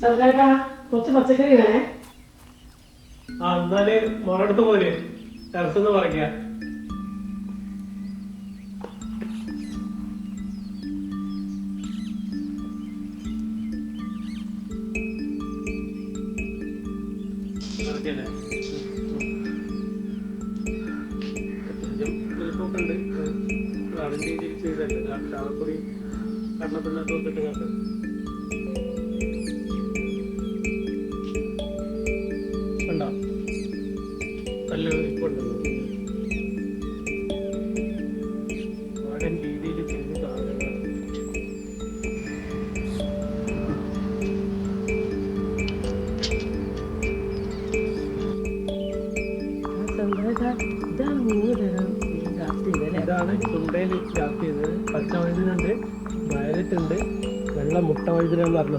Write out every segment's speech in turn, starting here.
ചെറുതായിട്ടാ കുറച്ച് പച്ചക്കറി വേണേ ആ എന്നാൽ മോളടുത്ത് പോലെ ടെറസെന്ന് പറയാ കണ്ണപ്പിന്നൊക്കെ കണ്ട് ചുണ്ടയിൽ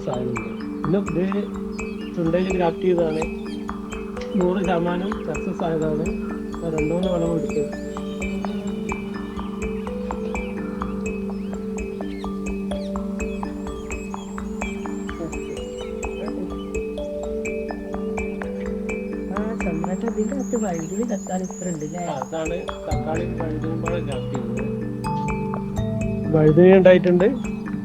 സാധനമുണ്ട് പിന്നെ ഇത് ചുണ്ടയിൽ ഗ്രാഫ്റ്റ് ചെയ്തതാണ്. നൂറ് ശതമാനം സക്സസ് ആയതാണ്. രണ്ടു മൂന്ന് വളം എടുത്ത് തക്കാളി ഇത്ര തക്കാളി വഴുതിന ഉണ്ടായിട്ടുണ്ട്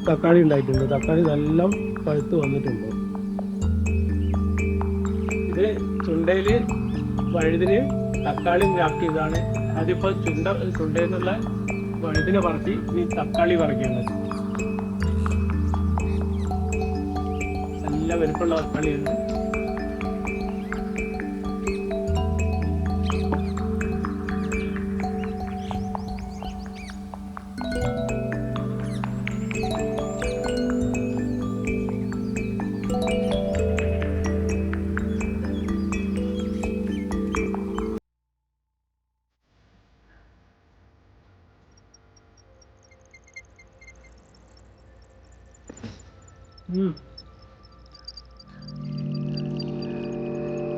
തക്കാളി ഉണ്ടായിട്ടുണ്ട്. തക്കാളി നല്ല പഴുത്ത് വന്നിട്ടുണ്ട്. ഇത് ചുണ്ടയിൽ വഴുതിന് തക്കാളി ഗ്രാഫ്റ്റ് ചെയ്തതാണ്. അതിപ്പോ ചുണ്ട ചുണ്ടെന്നുള്ള ഇതിനെ പറത്തി ഈ തക്കാളി പറിക്കുന്നത് നല്ല വലുപ്പമുള്ള തക്കാളിയാണ്.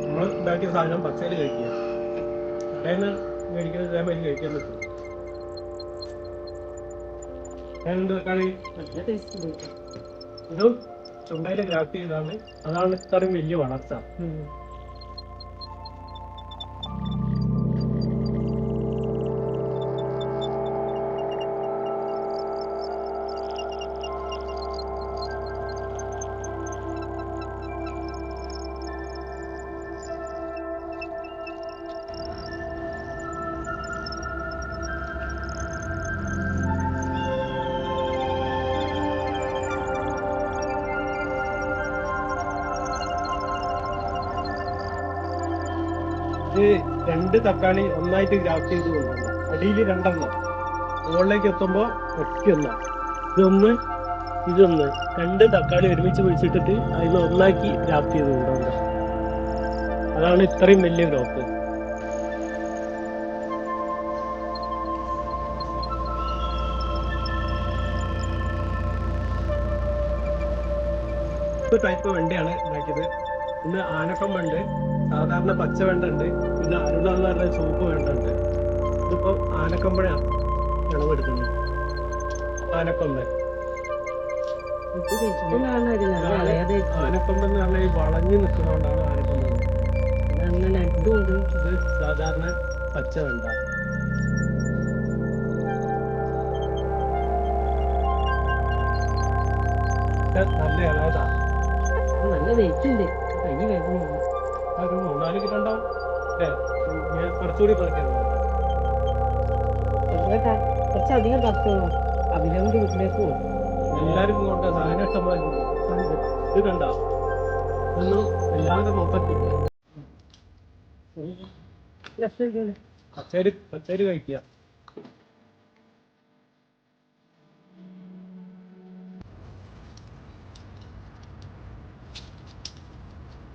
നമ്മൾ ഉണ്ടാക്കിയ സാധനം പച്ചയിൽ കഴിക്കുക. കടയിൽ മേടിക്കുന്നത് ഇതേമാതിരി കഴിക്കാൻ പറ്റും. ഞാനെന്ത് കറി ഇതും ചുണ്ടയിലെ ഗ്രാഫ്റ്റ് ചെയ്താണ്. അതാണ് ഇത്രയും വലിയ വളർച്ച. ഇത് രണ്ട് തക്കാളി ഒന്നായിട്ട് ഗ്രാഫ്റ്റ് ചെയ്ത് കൊണ്ടുവന്നു. അടിയിൽ രണ്ടെണ്ണം. മുകളിലേക്ക് എത്തുമ്പോൾ ഒറ്റയൊന്ന. ഇതൊന്ന് ഇതൊന്ന്. രണ്ട് തക്കാളി ഒരുമിച്ച് പിടിച്ചിട്ടിട്ട് അതിന് ഒന്നാക്കി ഗ്രാഫ്റ്റ് ചെയ്ത് കൊണ്ടുവന്നത് അതാണ് ഇത്രയും വലിയ ഗ്രോത്ത് ടൈപ്പ് വണ്ടിയാണ് ഉണ്ടാക്കിയത്. ഇന്ന് ആനക്കം സാധാരണ പച്ച വെണ്ട ഉണ്ട് പിന്നെ അരുണ എന്ന് പറഞ്ഞ ചുവപ്പ് വെണ്ട ഇതിപ്പോ ആനക്കൊമ്പഴാണ് വിളവെടുക്കുന്നത് ആനക്കൊമ്പ്. ഇത് നല്ല ഇളയതായിരിക്കും ആനക്കൊമ്പ് എന്ന് പറഞ്ഞാൽ ഈ വളഞ്ഞു നിൽക്കുന്നതുകൊണ്ടാണ് ആനക്കൊമ്പ് എന്ന് നല്ല ലഡു ഉണ്ട് ഇത് സാധാരണ പച്ച വെണ്ട. നല്ല ഇളവതാ നല്ല വെയിറ്റ് ഉണ്ട് കൈ വേഗം കുറച്ചുകൂടി കുറച്ചധികം അഭിനവന്റെ വീട്ടിലേക്ക് പോകും കൊണ്ട് സാധനം. ഇത് കണ്ട? എല്ലാവരുടെ മുപ്പത്തി പച്ചരി പച്ചരി കഴിക്കുക.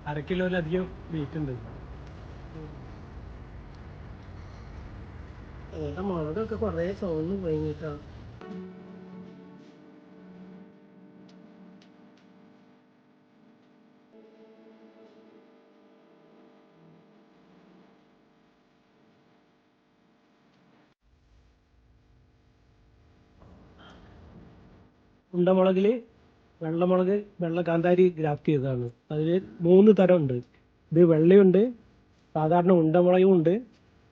അര കിലോയിലധികം വെയിറ്റ് ഉണ്ട്. മുളകൊക്കെ കുറേ ചോന്ന് പോയി കേട്ടോ. ഉണ്ടമുളകിൽ വെള്ളമുളക് വെള്ള കാന്താരി ഗ്രാഫ്റ്റ് ചെയ്തതാണ്. അതിൽ മൂന്ന് തരം ഉണ്ട് ഇത് വെള്ളയുണ്ട് സാധാരണ ഉണ്ടമുളകും ഉണ്ട്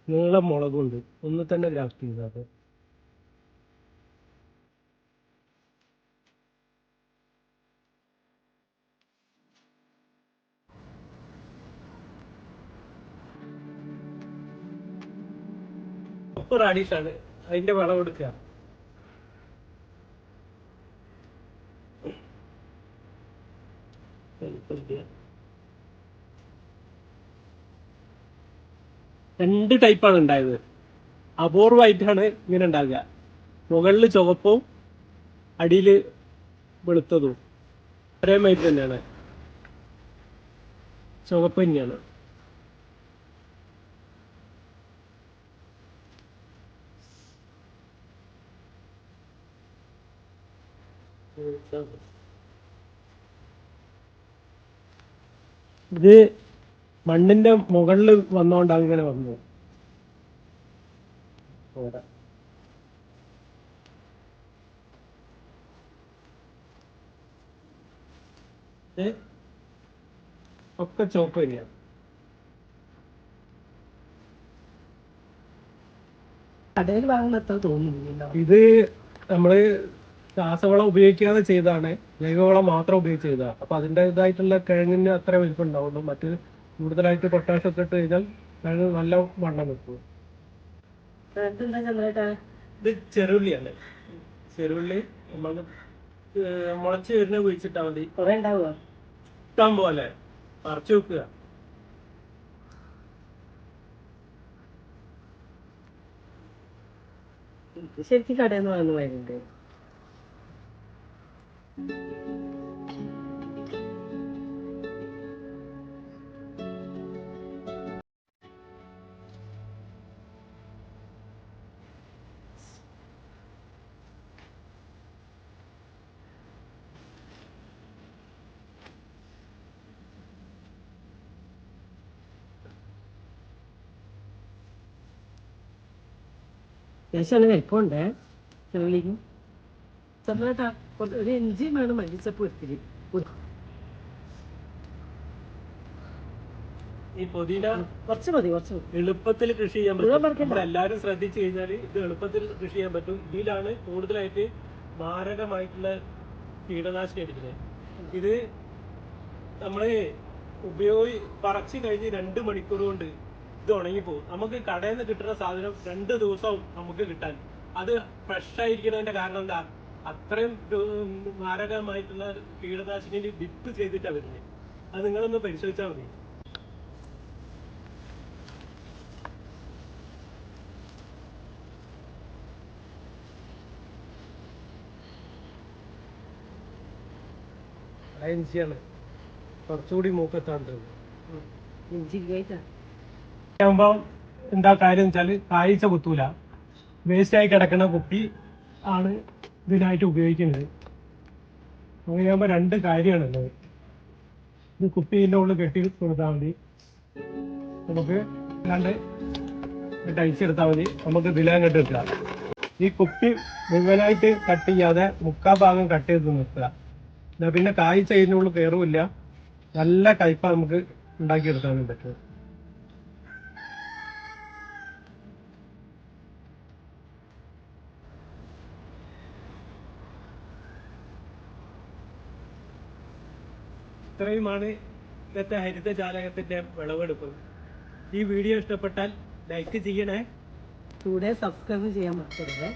നീളം മുളകും ഉണ്ട്. ഒന്ന് തന്നെ ഗ്രാഫ്റ്റ് ചെയ്തത്. ആണ്. അതിന്റെ വളം രണ്ട് ടൈപ്പാണ് ഉണ്ടായത്. അപൂർവമായിട്ടാണ് ഇങ്ങനെ ഉണ്ടാകുക മുകളിൽ ചുവപ്പും അടിയിൽ വെളുത്തതും. ഒരേ മൈറ്റ് തന്നെയാണ്. ചുവപ്പ് തന്നെയാണ്. ഇത് മണ്ണിന്റെ മുകളിൽ വന്നോണ്ട് അങ്ങനെ വന്നു. ഒക്കെ ചോപ്പ് തന്നെയാണ് കടയിൽ വാങ്ങുന്ന അത്ര തോന്നുന്നില്ല. ഇത് നമ്മൾ രാസവളം ഉപയോഗിക്കാതെ ചെയ്തതാണ് ജൈവവളം മാത്രം ഉപയോഗിച്ച് ചെയ്തതാണ് അപ്പൊ അതിന്റെതായിട്ടുള്ള കിഴങ്ങിന് അത്ര വലിപ്പം ഉണ്ടാവുള്ളൂ മറ്റ് കൂടുതലായിട്ട് പൊട്ടാഷ് ഒക്കെ ഇട്ട് കഴിഞ്ഞാൽ കിഴങ്ങ് നല്ല വണ്ണം വെക്കും ചന്ദ്രേട്ടാ ഇത് ചെറുള്ളിയാണ്. ചെറുള്ളി നമ്മൾ മുളച്ച് വരുന്ന കുഴിച്ചിട്ടാ മതി. ഇഷ്ടം പോലെ. പറിച്ചു വെക്കുക. ശരിക്കും കടയിൽ നിന്ന് വാങ്ങുന്ന മരുന്നുണ്ട് അങ്ങനെ വലിപ്പമുണ്ടേ ചെറുള്ളിക്ക് ചന്ദ്രേട്ടാ കുറച്ച് ഒരു ഇഞ്ചിയും വേണം മല്ലിച്ചപ്പ് ഒത്തിരി ഈ പുതിന കുറച്ച് മതി കുറച്ച് എളുപ്പത്തിൽ കൃഷി ചെയ്യാൻ പറ്റും. എല്ലാരും എല്ലാവരും ശ്രദ്ധിച്ചു കഴിഞ്ഞാൽ ഇത് എളുപ്പത്തിൽ കൃഷി ചെയ്യാൻ പറ്റും. ഇതിലാണ് കൂടുതലായിട്ട് മാരകമായിട്ടുള്ള കീടനാശിനി അടിക്കുന്നത്. ഇത് നമ്മൾ ഉപയോഗി പറച്ചു കഴിഞ്ഞ് രണ്ട് മണിക്കൂർ കൊണ്ട് ഇത് ഉണങ്ങിപ്പോകും. നമുക്ക് കടയിൽ നിന്ന് കിട്ടുന്ന സാധനം രണ്ട് ദിവസവും നമുക്ക് കിട്ടാൻ. അത് ഫ്രഷ് ആയിരിക്കുന്നതിന്റെ കാരണം എന്താ? അത്രയും മാരകമായിട്ടുള്ള കീടനാശിനി ഡിപ്പ് ചെയ്തിട്ടാണ് വരുന്നത് അത് നിങ്ങളൊന്ന് പരിശോധിച്ചാൽ മതി. ഇഞ്ചിയാണ് കുറച്ചുകൂടി മൂക്കത്താണ്ട് ഇഞ്ചി കഴിച്ചാ ആകുമ്പോ എന്താ കാര്യം വെച്ചാൽ കായ്ച്ച കുത്തൂല. വേസ്റ്റ് ആയി കിടക്കുന്ന കുപ്പി ആണ് ഇതിനായിട്ട് ഉപയോഗിക്കുന്നത്. അങ്ങനെയാകുമ്പോ രണ്ട് കാര്യമാണുള്ളത് ഇത് കുപ്പിന്റെ ഉള്ളിൽ കെട്ടി കൊടുത്താൽ മതി. നമുക്ക് അല്ലാണ്ട് ടൈച്ചെടുത്താൽ മതി. നമുക്ക് ദിലാൻ കെട്ടി വെക്കാം ഈ കുപ്പി മുഴുവനായിട്ട് കട്ട് ചെയ്യാതെ മുക്കാ ഭാഗം കട്ട് ചെയ്ത് നിർത്തുക. എന്നാ പിന്നെ കായ്ച്ച ഇതിനുള്ളിൽ കയറുമില്ല നല്ല കയ്പ നമുക്ക് ഉണ്ടാക്കിയെടുക്കാനും പറ്റും. ഇത്രയുമാണ് ഇന്നത്തെ ഹരിതജാലകത്തിന്റെ വിളവെടുപ്പ്. ഈ വീഡിയോ ഇഷ്ടപ്പെട്ടാൽ ലൈക്ക് ചെയ്യണേ. കൂടെ സബ്സ്ക്രൈബ് ചെയ്യാൻ മറക്കരുത്.